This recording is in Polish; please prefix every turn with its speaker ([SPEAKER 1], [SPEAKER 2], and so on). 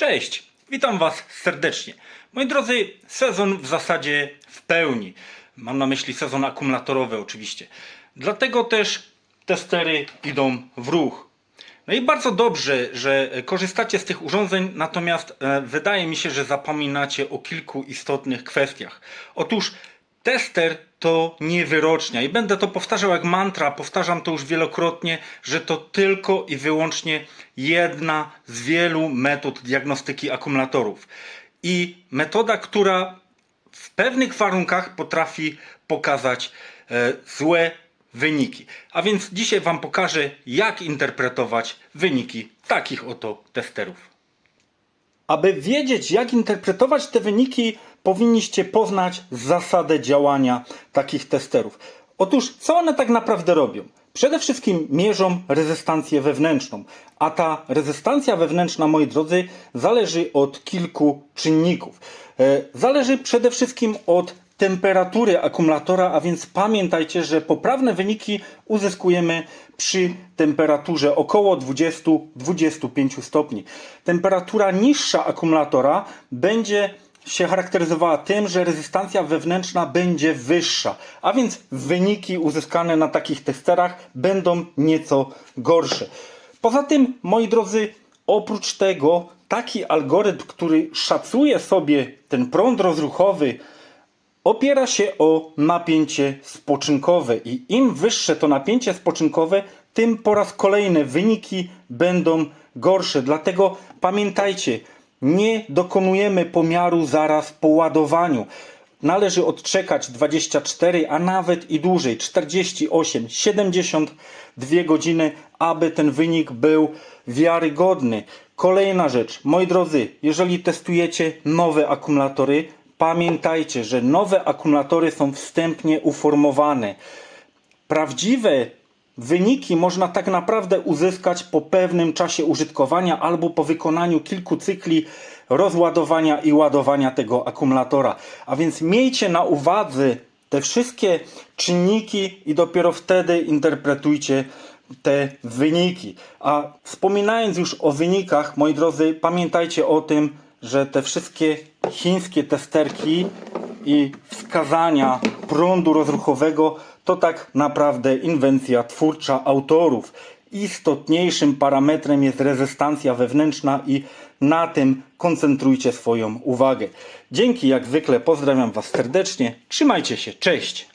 [SPEAKER 1] Cześć, witam Was serdecznie. Moi drodzy, sezon w zasadzie w pełni. Mam na myśli sezon akumulatorowy oczywiście. Dlatego też testery idą w ruch. No i bardzo dobrze, że korzystacie z tych urządzeń, natomiast e, wydaje mi się, że zapominacie o kilku istotnych kwestiach. Otóż tester to nie wyrocznia i będę to powtarzał jak mantra, powtarzam to już wielokrotnie, że to tylko i wyłącznie jedna z wielu metod diagnostyki akumulatorów. I metoda, która w pewnych warunkach potrafi pokazać e, złe wyniki. A więc dzisiaj Wam pokażę, jak interpretować wyniki takich oto testerów. Aby wiedzieć, jak interpretować te wyniki, powinniście poznać zasadę działania takich testerów. Otóż, co one tak naprawdę robią? Przede wszystkim mierzą rezystancję wewnętrzną, a ta rezystancja wewnętrzna, moi drodzy, zależy od kilku czynników. E, Zależy przede wszystkim od temperatury akumulatora, a więc pamiętajcie, że poprawne wyniki uzyskujemy przy temperaturze około 20-25 stopni. Temperatura niższa akumulatora będzie się charakteryzowała tym, że rezystancja wewnętrzna będzie wyższa, a więc wyniki uzyskane na takich testerach będą nieco gorsze. Poza tym, moi drodzy, oprócz tego taki algorytm, który szacuje sobie ten prąd rozruchowy, opiera się o napięcie spoczynkowe i im wyższe to napięcie spoczynkowe, tym po raz kolejny wyniki będą gorsze. Dlatego pamiętajcie, nie dokonujemy pomiaru zaraz po ładowaniu. Należy odczekać 24, a nawet i dłużej 48, 72 godziny, aby ten wynik był wiarygodny. Kolejna rzecz, moi drodzy, jeżeli testujecie nowe akumulatory, pamiętajcie, że nowe akumulatory są wstępnie uformowane. Prawdziwe wyniki można tak naprawdę uzyskać po pewnym czasie użytkowania albo po wykonaniu kilku cykli rozładowania i ładowania tego akumulatora. A więc miejcie na uwadze te wszystkie czynniki i dopiero wtedy interpretujcie te wyniki. A wspominając już o wynikach, moi drodzy, pamiętajcie o tym, że te wszystkie chińskie testerki i wskazania prądu rozruchowego to tak naprawdę inwencja twórcza autorów. Istotniejszym parametrem jest rezystancja wewnętrzna i na tym koncentrujcie swoją uwagę. Dzięki jak zwykle pozdrawiam Was serdecznie. Trzymajcie się, cześć!